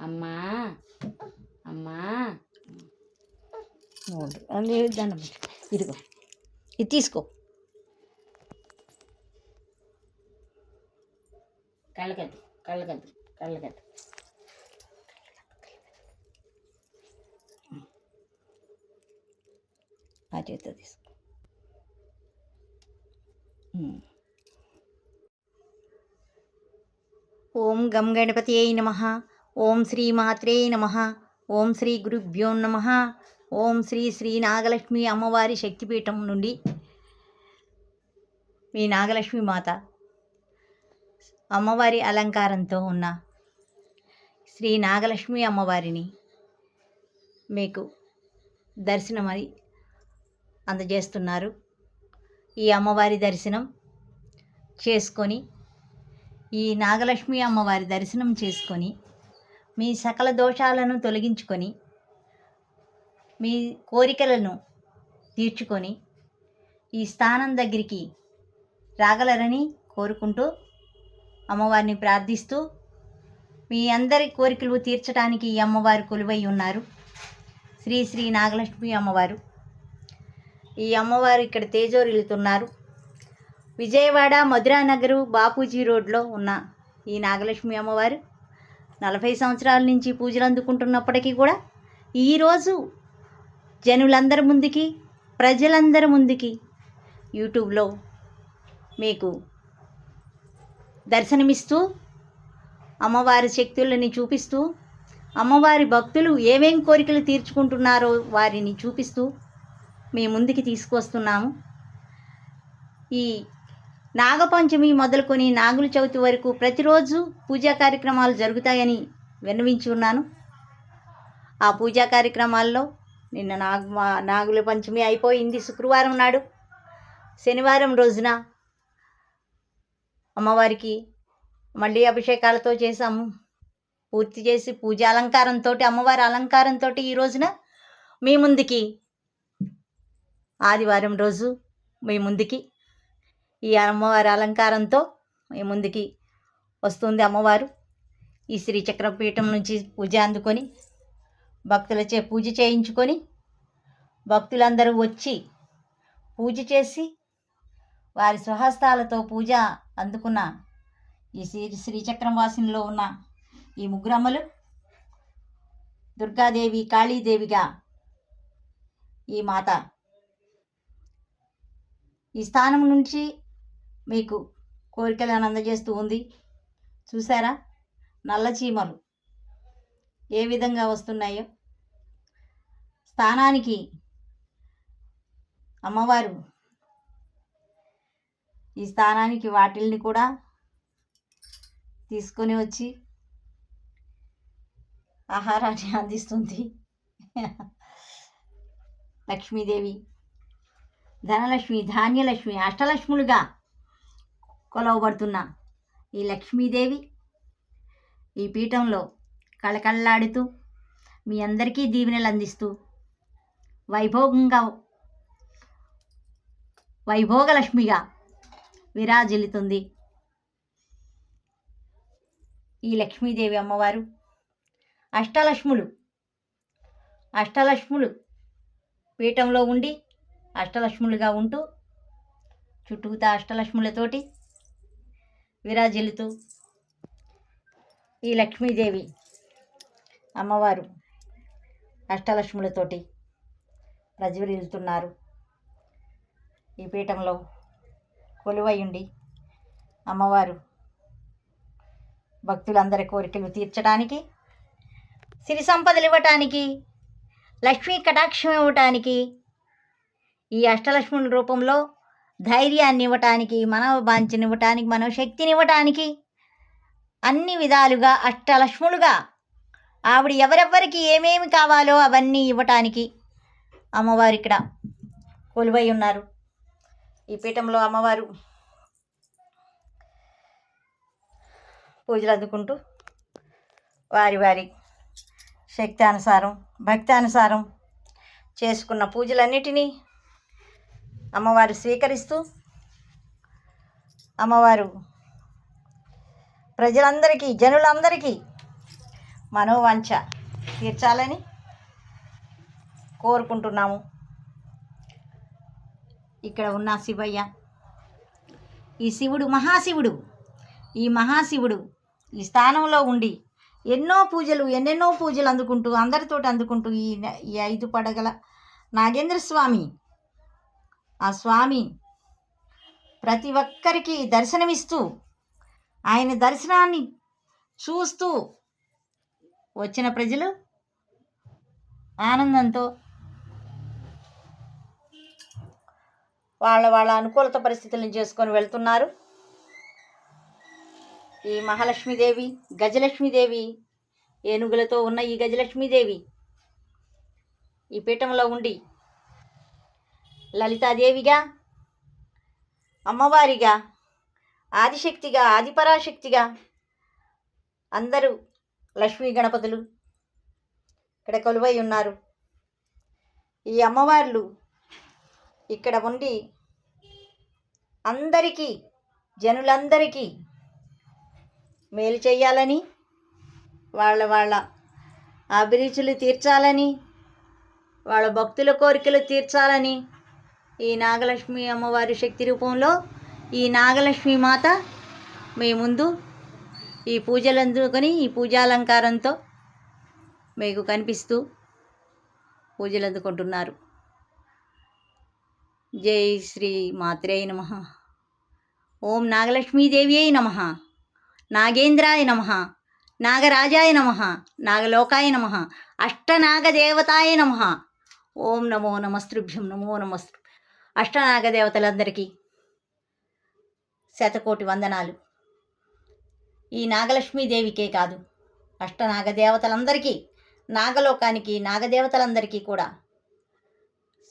అమ్మా అమ్మా. దండం. ఇదిగో ఇది తీసుకో. కళ్ళకద్దు కళ్ళకద్దు కళ్ళకద్దు. ఆ చేతితో తీసుకో. ఓం గం గణపతి అయి నమ. ఓం శ్రీ మాత్రే నమ. ఓం శ్రీ గురుభ్యో నమ. ఓం శ్రీ శ్రీ నాగలక్ష్మి అమ్మవారి శక్తిపీఠం నుండి మీ నాగలక్ష్మి మాత అమ్మవారి అలంకారంతో ఉన్న శ్రీ నాగలక్ష్మి అమ్మవారిని మీకు దర్శనమై అందజేస్తున్నారు. ఈ అమ్మవారి దర్శనం చేసుకొని ఈ నాగలక్ష్మి అమ్మవారి దర్శనం చేసుకొని మీ సకల దోషాలను తొలగించుకొని మీ కోరికలను తీర్చుకొని ఈ స్థానం దగ్గరికి రాగలరని కోరుకుంటూ అమ్మవారిని ప్రార్థిస్తూ మీ అందరి కోరికలు తీర్చడానికి ఈ అమ్మవారు కొలువై ఉన్నారు. శ్రీ శ్రీ నాగలక్ష్మి అమ్మవారు. ఈ అమ్మవారు ఇక్కడ తేజోరిల్లుతున్నారు. విజయవాడ మధురానగరు బాపూజీ రోడ్లో ఉన్న ఈ నాగలక్ష్మి అమ్మవారు. నలభై సంవత్సరాల నుంచి పూజలు అందుకుంటున్నప్పటికీ కూడా ఈరోజు జనులందరి ముందుకి ప్రజలందరి ముందుకి యూట్యూబ్లో మీకు దర్శనమిస్తూ అమ్మవారి శక్తులని చూపిస్తూ అమ్మవారి భక్తులు ఏమేం కోరికలు తీర్చుకుంటున్నారో వారిని చూపిస్తూ మీ ముందుకి తీసుకొస్తున్నాము. ఈ నాగపంచమి మొదలుకొని నాగుల చవితి వరకు ప్రతిరోజు పూజా కార్యక్రమాలు జరుగుతాయని విన్నవించి ఉన్నాను. ఆ పూజా కార్యక్రమాల్లో నిన్న నాగ నాగుల పంచమి అయిపోయింది. శుక్రవారం నాడు శనివారం రోజున అమ్మవారికి మళ్ళీ అభిషేకాలతో చేసాము పూర్తి చేసి పూజ అలంకారంతో అమ్మవారి అలంకారంతో ఈ రోజున మీ ముందుకి ఆదివారం రోజు మీ ముందుకి ఈ అమ్మవారి అలంకారంతో ముందుకి వస్తుంది అమ్మవారు. ఈ శ్రీచక్ర పీఠం నుంచి పూజ అందుకొని భక్తులచే పూజ చేయించుకొని భక్తులందరూ వచ్చి పూజ చేసి వారి స్వహస్తాలతో పూజ అందుకున్న ఈ శ్రీ శ్రీచక్రం వాసినిలో ఉన్న ఈ ముగ్గురమ్మలు దుర్గాదేవి కాళీదేవిగా ఈ మాత ఈ స్థానం నుంచి మీకు కోరికలను అందజేస్తూ ఉంది. చూసారా? నల్ల చీమలు ఏ విధంగా వస్తున్నాయో. స్థానానికి అమ్మవారు ఈ స్థానానికి వాటిల్ని కూడా తీసుకొని వచ్చి ఆహారాన్ని అందిస్తుంది. లక్ష్మీదేవి ధనలక్ష్మి ధాన్యలక్ష్మి అష్టలక్ష్ములుగా కొలవబడుతున్న. ఈ లక్ష్మీదేవి ఈ పీఠంలో కళకళలాడుతూ మీ అందరికీ దీవెనలు అందిస్తూ వైభోగంగా వైభోగలక్ష్మిగా విరాజిల్లుతుంది ఈ లక్ష్మీదేవి అమ్మవారు. అష్టలక్ష్ములు అష్టలక్ష్ములు పీఠంలో ఉండి అష్టలక్ష్ములుగా ఉంటూ చుట్టూతా అష్టలక్ష్ములతోటి విరాజిల్లుతూ ఈ లక్ష్మీదేవి అమ్మవారు అష్టలక్ష్ములతోటి ప్రజ్వరిల్లుతున్నారు ఈ పీఠంలో కొలువయుండి అమ్మవారు భక్తులందరి కోరికలు తీర్చడానికి సిరి సంపదలు ఇవ్వటానికి లక్ష్మీ కటాక్షం ఇవ్వటానికి ఈ అష్టలక్ష్ముని రూపంలో ధైర్యాన్ని ఇవ్వటానికి మనోభాంచనివ్వటానికి ఇవ్వటానికి ఇవ్వటానికి అన్ని విధాలుగా అష్టలక్ష్ములుగా ఆవిడ ఎవరెవ్వరికి ఏమేమి కావాలో అవన్నీ ఇవ్వటానికి అమ్మవారు ఇక్కడ కొలువై ఉన్నారు. ఈ పీఠంలో అమ్మవారు పూజలు అందుకుంటూ వారి వారి శక్తి అనుసారం భక్తి అనుసారం చేసుకున్న పూజలన్నిటినీ అమ్మవారు స్వీకరిస్తూ అమ్మవారు ప్రజలందరికీ జనులందరికీ మనోవాంఛ తీర్చాలని కోరుకుంటున్నాము. ఇక్కడ ఉన్న శివయ్య ఈ శివుడు మహాశివుడు ఈ మహాశివుడు ఈ స్థానంలో ఉండి ఎన్నో పూజలు ఎన్నెన్నో పూజలు అందుకుంటూ అందరితోటి అందుకుంటూ ఈ ఈ ఐదు పడగల నాగేంద్ర స్వామి ఆ స్వామి ప్రతి ఒక్కరికి దర్శనమిస్తూ ఆయన దర్శనాన్ని చూస్తూ వచ్చిన ప్రజలు ఆనందంతో వాళ్ళ వాళ్ళ అనుకూలత పరిస్థితులను చేసుకొని వెళ్తున్నారు. ఈ మహాలక్ష్మీదేవి గజలక్ష్మీదేవి ఏనుగులతో ఉన్న ఈ గజలక్ష్మీదేవి ఈ పీఠంలో ఉండి లలితాదేవిగా అమ్మవారిగా ఆదిశక్తిగా ఆదిపరాశక్తిగా అందరూ లక్ష్మీ గణపతులు ఇక్కడ కొలువై ఉన్నారు. ఈ అమ్మవార్లు ఇక్కడ ఉండి అందరికీ జనులందరికీ మేలు చేయాలని వాళ్ళ వాళ్ళ అభిరుచులు తీర్చాలని వాళ్ళ భక్తుల కోరికలు తీర్చాలని ఈ నాగలక్ష్మి అమ్మవారి శక్తి రూపంలో ఈ నాగలక్ష్మి మాత మీ ముందు ఈ పూజలు అందుకొని ఈ పూజాలంకారంతో మీకు కనిపిస్తూ పూజలు అందుకుంటున్నారు. జై శ్రీ మాత్రే నమ. ఓం నాగలక్ష్మీదేవి అయి నమ. నాగేంద్రాయ నమ. నాగరాజాయ నమ. నాగలోకాయ నమ. అష్టనాగదేవతాయ నమ. ఓం నమో నమస్తృభ్యం నమో నమస్తృ అష్టనాగదేవతలందరికీ శతకోటి వందనాలు. ఈ నాగలక్ష్మీదేవికే కాదు అష్టనాగదేవతలందరికీ నాగలోకానికి నాగదేవతలందరికీ కూడా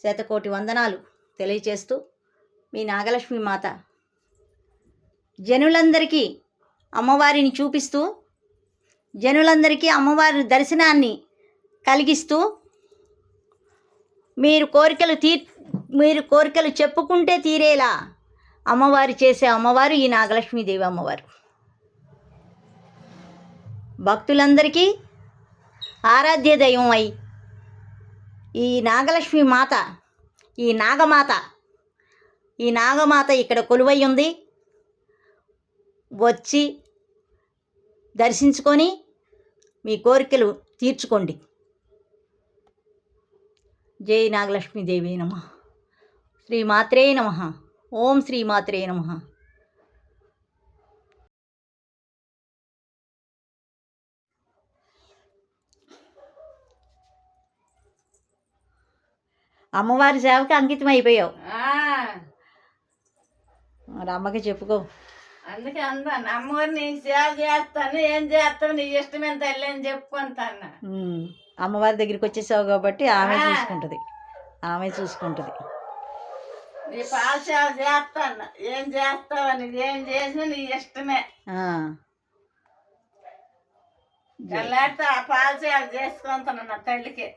శతకోటి వందనాలు తెలియచేస్తూ మీ నాగలక్ష్మి మాత జనులందరికీ అమ్మవారిని చూపిస్తూ జనులందరికీ అమ్మవారి దర్శనాన్ని కలిగిస్తూ మీరు కోరికలు తీర్ మీరు కోరికలు చెప్పుకుంటే తీరేలా. అమ్మవారు చేసే అమ్మవారు ఈ నాగలక్ష్మీదేవి అమ్మవారు. భక్తులందరికీ ఆరాధ్య దైవం అయి ఈ నాగలక్ష్మి మాత ఈ నాగమాత ఈ నాగమాత ఇక్కడ కొలువై ఉంది. వచ్చి దర్శించుకొని మీ కోరికలు తీర్చుకోండి. జై నాగలక్ష్మీదేవి నమ. శ్రీమాత్రే నమ. ఓం శ్రీమాత్రే నమ. అమ్మవారి సేవకి అంకితం అయిపోయావు. మరి అమ్మకి చెప్పుకో. అందుకే అందాను అమ్మగారు నీ సేవ చేస్తాను ఏం చేస్తావు నీ ఇష్టమైన తల్లి అని చెప్పుకుంటాను అమ్మవారి దగ్గరికి వచ్చేసావు కాబట్టి ఆమె. చూసుకుంటుంది. ఆమె చూసుకుంటుంది. నీ సేవ చేస్తాను ఏం చేస్తావు అని ఏం చేసినా నీ ఇష్టమే. లేకపోతే ఆ పాల సేవ చేసుకుంటాను నా తల్లికి.